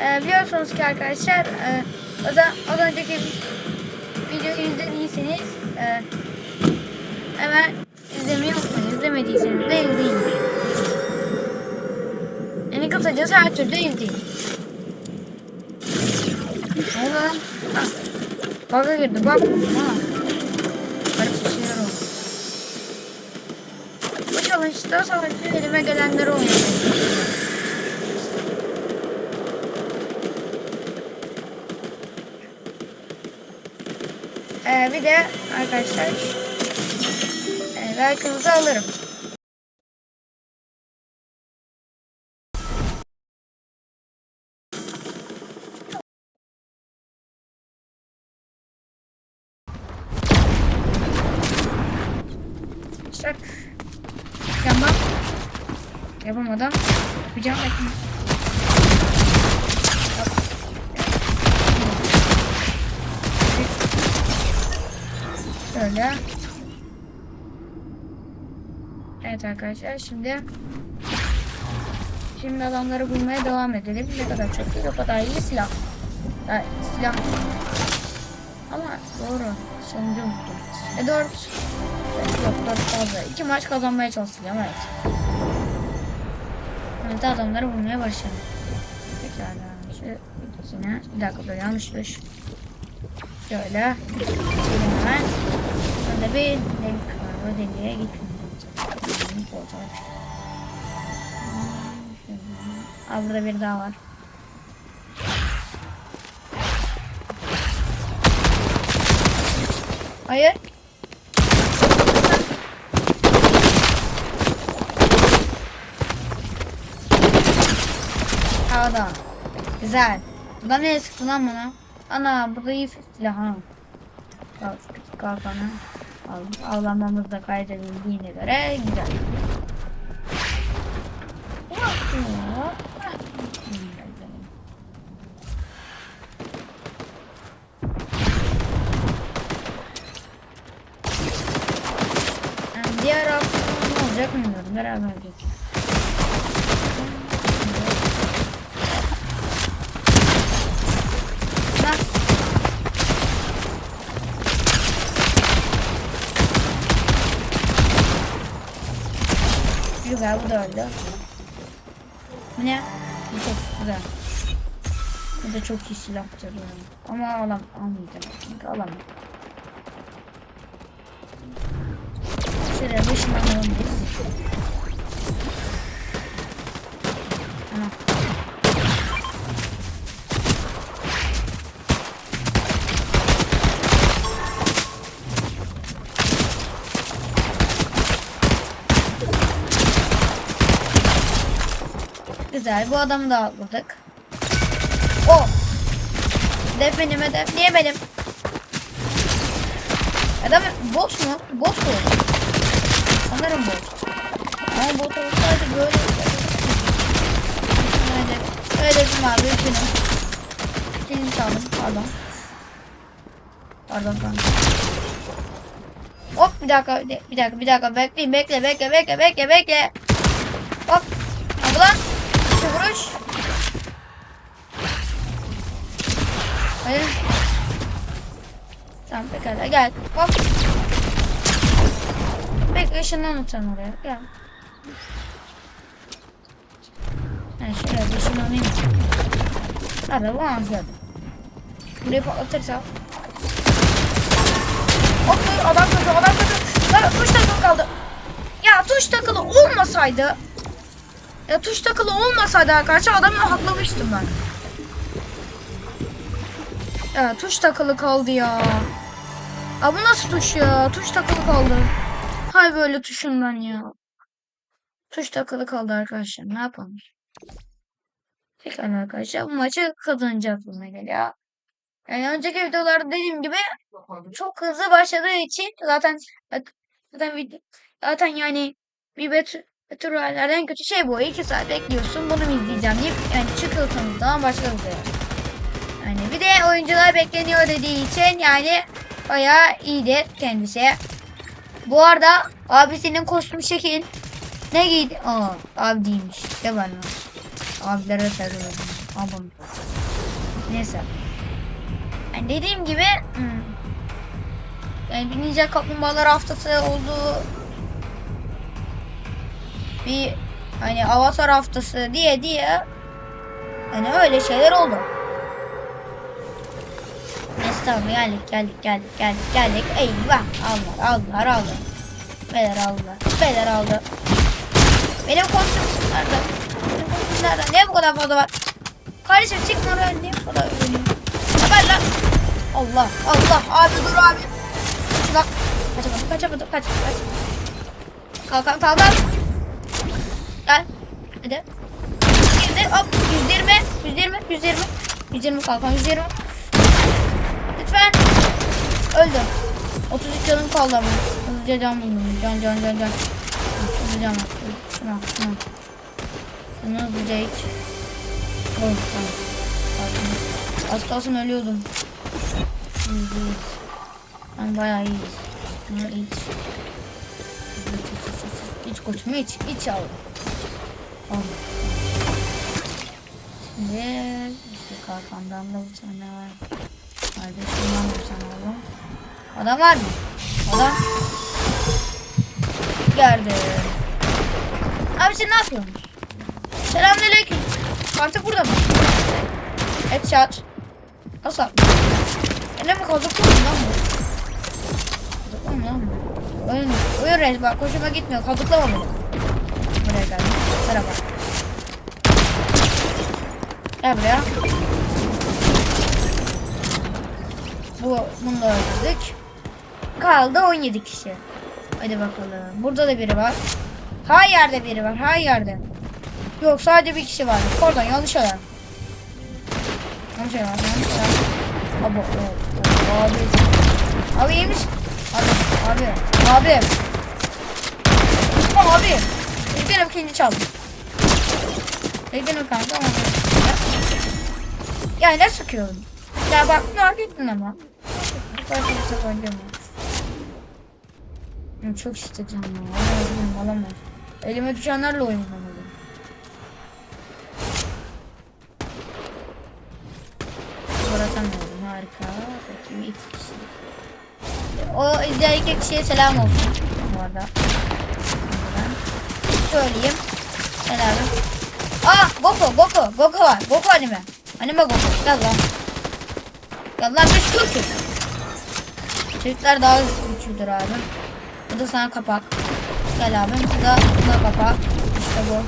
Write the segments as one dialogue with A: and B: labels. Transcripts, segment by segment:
A: Ee, biliyorsunuz ki arkadaşlar e, zaman az önceki videoyu izlediyseniz e, hemen izlemeyi unutmayın. İzlemediyseniz de izleyin. Yani kısacası her türlü izleyin. Ne oldu lan? Ha. Baga girdi bak. Ha. Garip bir şeyler oldu. Bu challenge'da sadece elime gelenleri oynayacağım. Bir de arkadaşlar e, like'ınızı alırım. Yapamam. Yapamadım. Yapacağım bakayım. Arkadaşlar şimdi şimdi adamları bulmaya devam edelim. Ne kadar çok iyi, o kadar iyi silah. Yani silah. Ama doğru. Sonucu unuttum. E 4 Yok 4 fazla. 2 maç kazanmaya çalışacağım evet. Evet adamları bulmaya başladım. Pekala. Şu ikisine. Bir dakika böyle yanlış düş. Şöyle. Hemen. Burada bir delik var. Bu deliğe gitmeyeceğim. Aa burada bir daha var. Hayır. Havada. Güzel. Buradan nereye sıktı lan bana? Ana burada iyi silah ha. Kalk, kalkanı. Al, avlanmamız da kaydedildiğine göre güzel. Yani diğer hafta ne olacak bilmiyorum. Beraber göreceğiz. Bak. Güzel bu da öldü. Bu ne? Bu çok güzel. Bu da çok iyi silahtır yani. Ama alam almayacağım. Çünkü alamam. Şuraya ışınlanalım biz. Ana. Güzel. Bu adamı da aldık. O. Hedef benim hedef. Niye benim? Adam boss mu? Boss mu? Sanırım boss. Ama bot olsaydı böyle Öyle. Hedefim abi. Benim. Senin çaldım. Pardon. Pardon kanka. Hop bir dakika bir dakika bir dakika bekleyin bekle bekle bekle bekle bekle. Hop. Lan. İki vuruş. Hayır. Tamam pekala gel. Hop. Işından uçan oraya. Gel. Ben şuraya bir ışınlanayım. Hadi lan hadi. Burayı patlatırsa. Hop dur adam kötü adam kötü. Lan tuş takılı kaldı. Ya tuş takılı olmasaydı. Ya tuş takılı olmasaydı arkadaşlar adamı haklamıştım ben. Ya tuş takılı kaldı ya. Aa bu nasıl tuş ya? Tuş takılı kaldı. Hay böyle tuşundan ya. Tuş takılı kaldı arkadaşlar. Ne yapalım? Pekala arkadaşlar bu maçı kazanacağız buna geliyor. Yani önceki videolarda dediğim gibi çok hızlı başladığı için zaten zaten video zaten yani bir bet Naturallerden en kötü şey bu. 2 saat bekliyorsun. Bunu izleyeceğim deyip yani çıkıyorsunuz daha başlarız yani. Yani bir de oyuncular bekleniyor dediği için yani bayağı iyidir kendisi. Bu arada abisinin kostüm şekil ne giydi? Aa abi değilmiş. Geber lan. Abilere duyuyorum. Abim. Neyse. Yani dediğim gibi hmm, yani bir Ninja Kaplumbağalar haftası oldu. Bir hani Avatar haftası diye diye hani öyle şeyler oldu. Tamam geldik geldik geldik geldik geldik. Eyvah aldılar aldılar aldılar. Beyler aldılar. Beyler aldı. Benim kostüm nerede? Benim kostüm nerede? Niye bu kadar fazla var? Kardeşim çıkma oraya. Niye bu kadar ölüyor? Haber lan. Allah Allah abi dur abi. Bak. Kaçamadım kaçamadım kaç kaç. Kalk kalk kalk kalk. Gel. Hadi. Girdi hop 120 120 120 120 kalkan 120. Lütfen. Öldüm. 33 canım kaldı ama. Hızlıca can buldum. Can can can can. Hızlıca can. Şuna şuna. Şunu hızlıca iç. Oy tamam. Az kalsın ölüyordum. İyiyiz iyiyiz. Ben bayağı iyiyiz. Şunu iç. İç koçum iç. İç yavrum. Al. Şimdi işte kalkandan da bir tane var. Kardeşimden bir tane alalım. Adam var mı? Adam. Geldi. Abi sen ne yapıyorsun? Selamünaleyküm. Artık burada mı? Headshot. Nasıl yapmış? Eline mi kazık mı lan bu? Kazık mı lan bu? Oyun, oyun reis bak hoşuma gitmiyor. Kazıklama beni. Buraya geldim. Merhaba. Gel buraya. Bu, bunu da öldürdük. Kaldı 17 kişi. Hadi bakalım. Burada da biri var. Her yerde biri var. Her yerde. Yok sadece bir kişi var. Oradan yanlış alan. Yanlış alan. Yanlış alan. Abi. Abi. Abi iyiymiş. Abi. Abi. Abi. Tamam abi. Benim ikinci çaldım. Benim kanka ama. Ya ne sıkıyorum? Ya bak fark ettin ama. Fark ettin fark Ya çok istedim ya. Alamam alamam. Elime düşenlerle oynamalıyım. Skor atamıyorum harika. O izleyen kişiye selam olsun. Bu arada. Söyleyeyim. Selamım. Aa Goku Goku Goku var. Goku anime. Anime Goku. Gel lan. Lan biz Türk'üz. Türkler daha güçlüdür abi. Bu da sana kapak. Gel abi. Bu da, bu da kapak. İşte bu.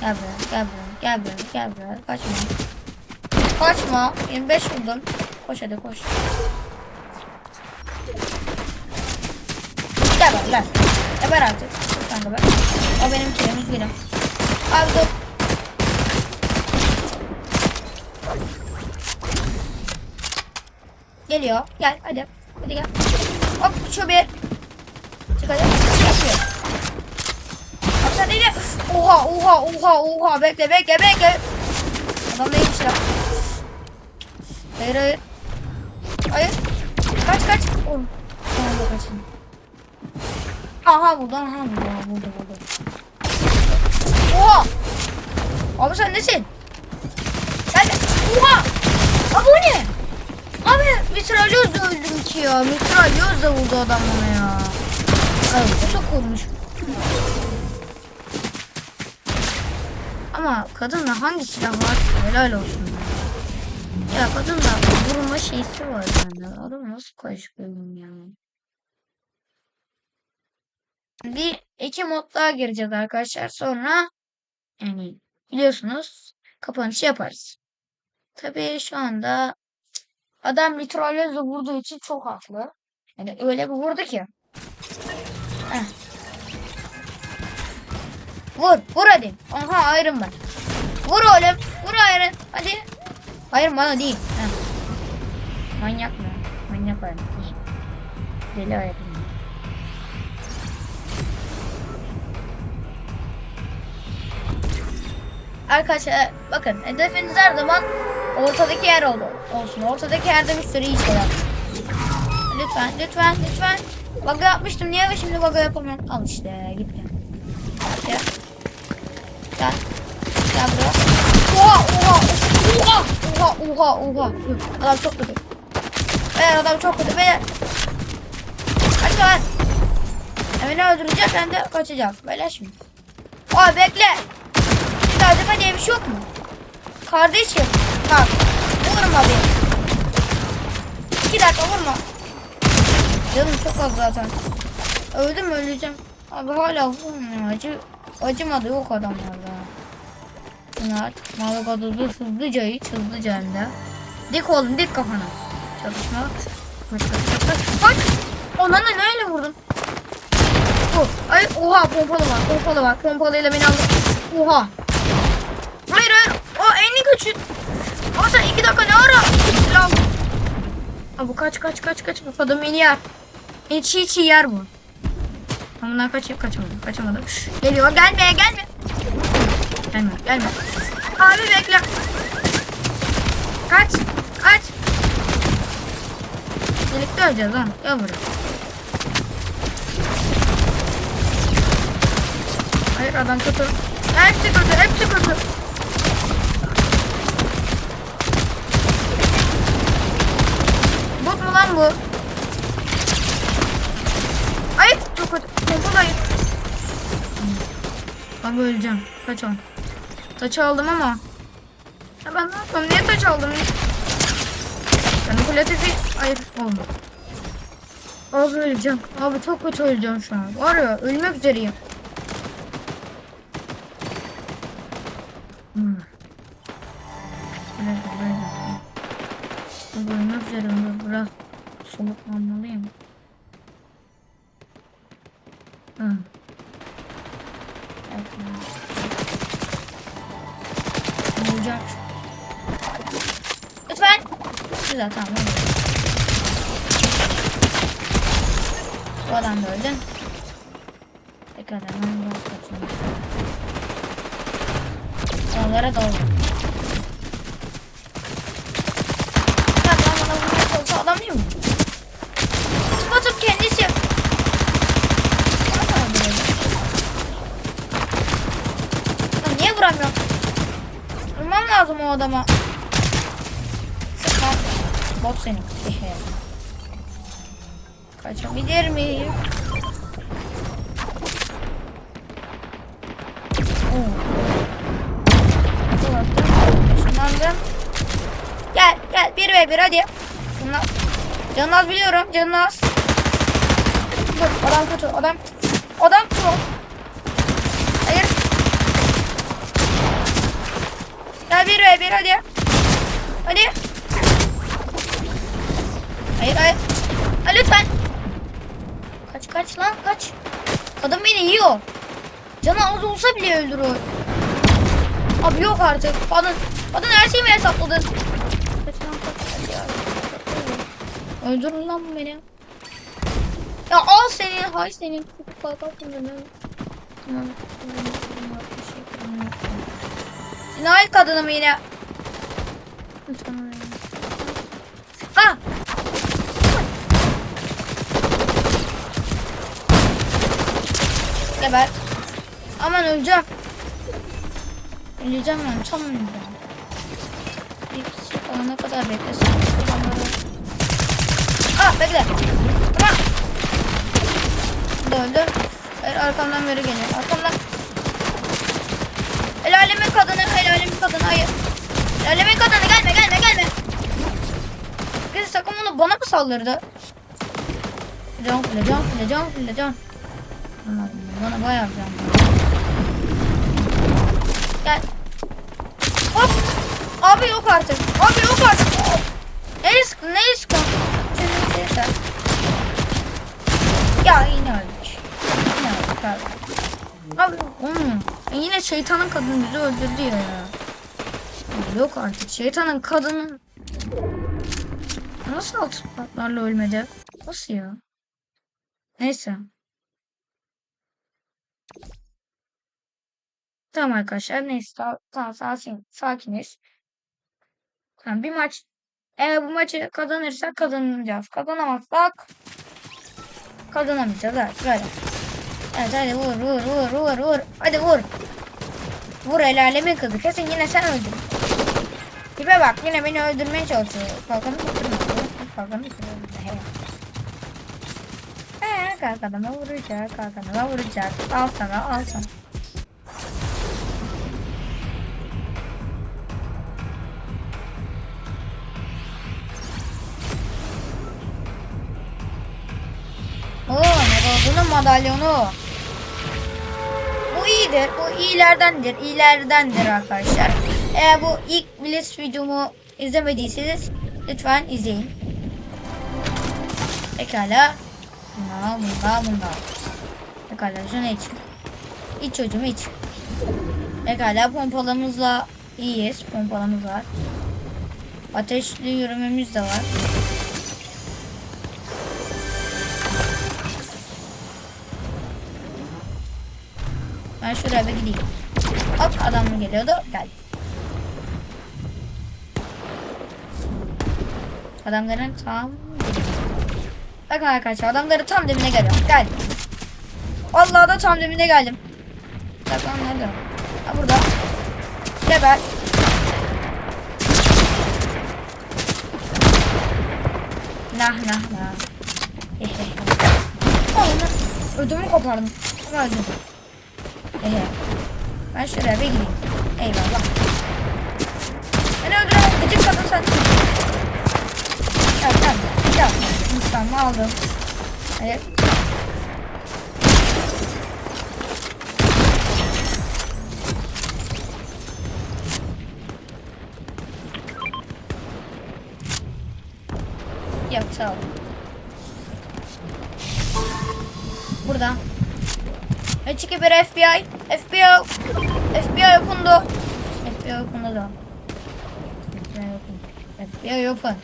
A: Gel buraya. Gel buraya. Gel buraya. Gel buraya. Kaçma. Kaçma. 25 buldum. Koş hadi koş. Gel bak gel. Geber artık. Lütfen geber. O benim kilimiz birim. Abi dur. Geliyor. Gel hadi. Hadi gel. Hop şu bir. Çık hadi. Yapıyor. Sen iyice. Oha oha oha oha. Bekle bekle bekle. Adam neymiş ya? Hayır hayır. Hayır. Kaç kaç. Oh. Tamam da kaçın. Aha buldu aha buldu aha buldu. Oha. Abi sen nesin? Sen Oha. Abi o ne? Abi mitralyoz öldüm ki ya. Mitralyoz da vurdu adam bana ya. Ay bu çok vurmuş. Ama kadınla hangi silah var? Helal olsun. Ya, ya kadınla vurma şeysi var bende. Adam nasıl karışıklıyorum ya. Bir iki mod gireceğiz arkadaşlar. Sonra yani biliyorsunuz kapanışı yaparız. Tabii şu anda adam mitralyözle vurduğu için çok haklı. Yani öyle bir vurdu ki. Heh. Vur, vur hadi. Aha Iron Man. Vur oğlum, vur Iron. Hadi. Hayır bana değil. Heh. Manyak mı? Manyak Iron. Değil. Deli Iron Man. Arkadaşlar bakın hedefiniz her zaman ortadaki yer oldu, olsun. Ortadaki yerde bir sürü iş var. Lütfen lütfen lütfen. Baga yapmıştım niye şimdi baga yapamıyorum? Al işte git gel. Gel. Gel. Gel buraya. Oha oha oha oha oha oha. Adam çok kötü. Beyler adam çok kötü. Beyler. Kaç lan. Beni öldürecek ben de kaçacağım. Böyle şimdi. Aa bekle. Bir acaba diye bir şey yok mu? Kardeşim. Bak. Vurma beni. İki dakika vurma. Canım çok az zaten. Öldüm öleceğim. Abi hala vurmuyor. Acı, acımadı yok adamlarda. Bunlar mavi gazozu hızlıca iç hızlıca hem de. Dik oğlum dik kafana. Çalışma. Kaç. Ondan da neyle vurdun? Oh, ay oha pompalı var pompalı var pompalıyla beni aldı. Oha. Hayır hayır. O en güçlü. Ama sen iki dakika ne ara? Aa, bu kaç kaç kaç kaç. Bu kadın beni yer. Beni çiğ çiğ yer bu. Bundan kaçayım kaçamadım kaçamadım. Geliyor gelme gelme. Gelme gelme. Abi bekle. Kaç kaç. Birlikte öleceğiz lan. Buraya. Hayır adam kötü. Hepsi kötü hepsi kötü. Bot mu lan bu? Ay çok kötü. Pompalayın. Abi öleceğim. Kaç on. Taç aldım ama. Ya ben ne yapayım? Niye taç aldım? Yani kuletifi... Hayır olmadı. Abi öleceğim. Abi çok kötü öleceğim şu an. Var ya ölmek üzereyim. Hmm. Böyle. Abi ölmek üzereyim. Biraz soluklanmalıyım. Hı. Evet. Ne olacak? Lütfen. Güzel tamam. Bu adam da öldü. Tekrar hemen biraz. Onlara doğru. Ya ben bana vurmaya çalışsa adam değil mi? Spatıp kendisi. Bana vuruyor. Lan niye vuramıyorum? Vurmam lazım o adama. Sıkma. Bot seni. Kaçabilir miyim? Işınlandım. Gel gel bir ve bir hadi. Bunlar. Canın az biliyorum canın az. Dur adam kötü adam. Adam pro. Hayır. Gel bir hadi. Hadi. Hayır hayır. Ha, lütfen. Kaç kaç lan kaç. Kadın beni yiyor. Canı az olsa bile öldürüyor. Abi yok artık. Kadın, kadın her şeyimi hesapladı. Kaç lan kaç kaç ya. Öldürün lan beni. Ya al seni. Hay seni. Kalkın beni. Tamam. Cinayet kadınım yine. Ah! Geber. Aman öleceğim. Öleceğim ben. Tam öleceğim. Bir kişi olana kadar beklesin. Ah bekle. Tamam. Öldü. Hayır, arkamdan biri geliyor. Arkamdan. El alemin kadını. El alemin kadını. Hayır. El alemin kadını. Gelme gelme gelme. Kız sakın bunu bana mı saldırdı? Can file can file can file can. Bana bayağı can. Gel. Hop. Abi yok artık. Abi yok artık. Ne risk ne risk o? Senin şeyden. Ya yine öldük. Yine öldük abi. Abi hmm. Yine şeytanın kadını bizi öldürdü ya. Yok artık şeytanın kadını. Nasıl altı patlarla ölmedi? Nasıl ya? Neyse. Tamam arkadaşlar neyse tamam sakin, sakiniz. Tamam, bir maç eğer bu maçı kazanırsak kazanacağız. Kazanamazsak kazanamayacağız. Evet böyle. Evet hadi vur vur vur vur vur. Hadi vur. Vur el alemin kızı. Kesin yine sen öldün. Tipe bak yine beni öldürmeye çalışıyor. Kalkanı kırma. Kalkanı kırma. He kalkanıma vuracak. Kalkanıma vuracak. Al sana al sana. Oo Nero'nun madalyonu. İyidir. Bu iyilerdendir. iyilerdendir arkadaşlar. Eğer bu ilk Blitz videomu izlemediyseniz lütfen izleyin. Pekala. Bunlar, bunlar, bunlar. Pekala şunu iç. İç çocuğum iç. Pekala pompalamızla iyiyiz. Pompalamız var. Ateşli yürümemiz de var. Ben şuraya bir gideyim. Hop adam mı geliyordu? Geldi. Adamların tam. Bakın arkadaşlar adamların tam dibine geliyor. Geldim. Vallahi da tam dibine geldim. Bakın nerede? Ha burada. Geber. Nah nah nah. Oğlum ödümü kopardım. Öldüm. Ehe. Ben şuraya bir gideyim. Eyvallah. Beni öldüren gıcık kadın sen. Gel gel. Gel. İnsanımı aldım. Hayır. Yok sağ ol. Burada. Açık bir FBI. FBI. FBI okundu. FBI okundu da. FBI open. FBI open.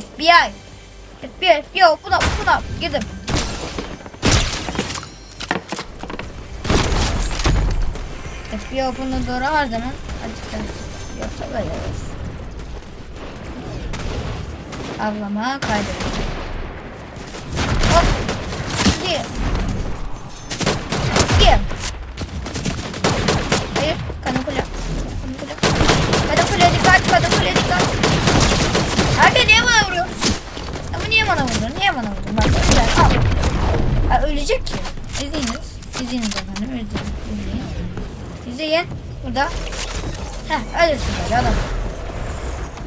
A: FBI. FBI. FBI open up. Open up. Gidin. FBI open'a doğru her zaman açıkta. Yoksa böyle olur. Avlama kaydediyor. Hop. Gir. Gir. Hayır. Kadın kule. Kadın kule. Kadın kule dikkat. Kadın kule dikkat. Abi niye bana vuruyor? Ama niye bana vuruyor? Niye bana vuruyor? Bak güzel. Al. Ha, ölecek ki. İzleyiniz. İzleyiniz efendim. İzleyin. İzleyin. İzleyin. Burada. Heh ölürsün böyle adam.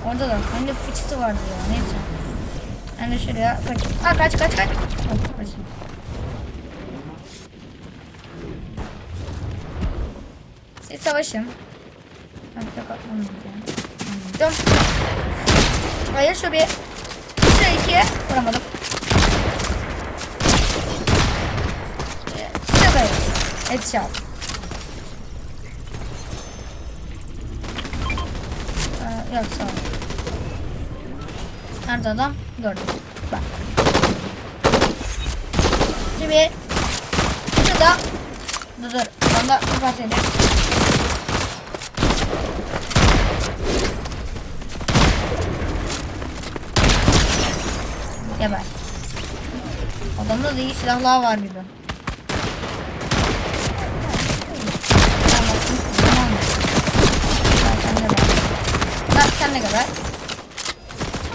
A: Orada da. De fıçısı vardı ya. Neyse. Ben de şuraya kaç. Ha kaç kaç kaç. Hop, kaçayım. Siz savaşın. Ben de katlanmayacağım. Dön. Hayır şu bir. Şu iki. Vuramadım. Şu. Headshot. Yok sağ ol. Nerede adam? Gördüm. Bak. Şimdi şurada dur dur. Bana kapat seni. Geber. Adamda da iyi silahlar var gibi. Tamam. Tamam. Sen de geber. Sen de geber.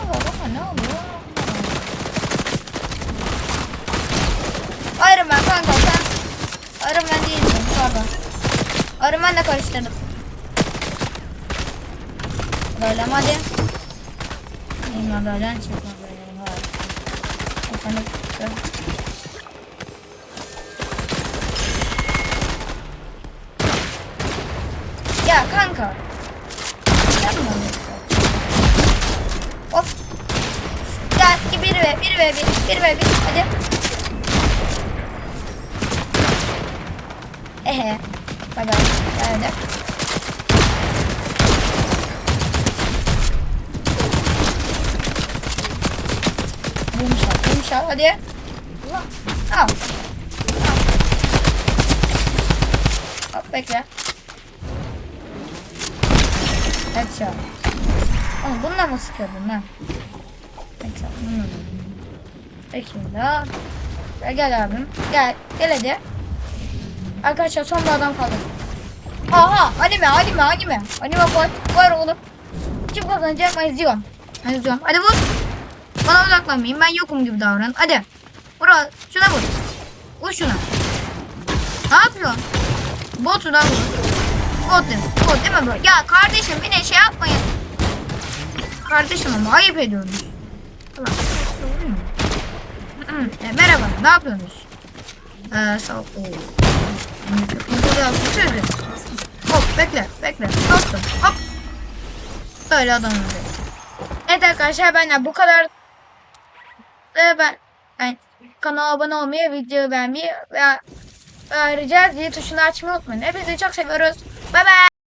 A: Baba ne oluyor? Iron Man kanka sen Iron Man değilsin pardon. Iron Man'le karıştırdım. Böyle hadi. Neyim ben böyle çıkma böyle. Efendim. dur. Ya kanka. Yapma lütfen. Of. Gel ki 1 ve 1 ve 1 1 ve 1 hadi. Ehe. Bay. Geldi. Yumuşak yumuşak hadi. Al. Al. Hop bekle. Headshot. Oğlum bununla mı sıkıyordun lan? Headshot bununla mı? Peki ya. Gel, gel abim. Gel. Gel hadi. Arkadaşlar son bir adam kaldı. Aha anime anime anime. Anime var, var oğlum. kim kazanacak ben izliyorum. Ben izliyorum. Hadi vur. Bana odaklanmayın. Ben yokum gibi davran. Hadi. Vur. Şuna vur. Vur şuna. Ne yapıyorsun? Botu da vur. Bot değil? Bot değil mi bu? Ya kardeşim yine şey yapmayın. Kardeşim ama ayıp ediyorsunuz. Mu? Hı hı. E, merhaba. Ne yapıyorsunuz? Eee sağ ol. Hop bekle bekle. Dostum hop. Böyle adam öyle. Evet arkadaşlar benden bu kadar. Ee, ben, ben kanala abone olmayı, videoyu beğenmeyi ve ayrıca zil tuşunu açmayı unutmayın. Hepinizi çok seviyoruz. Bay bay.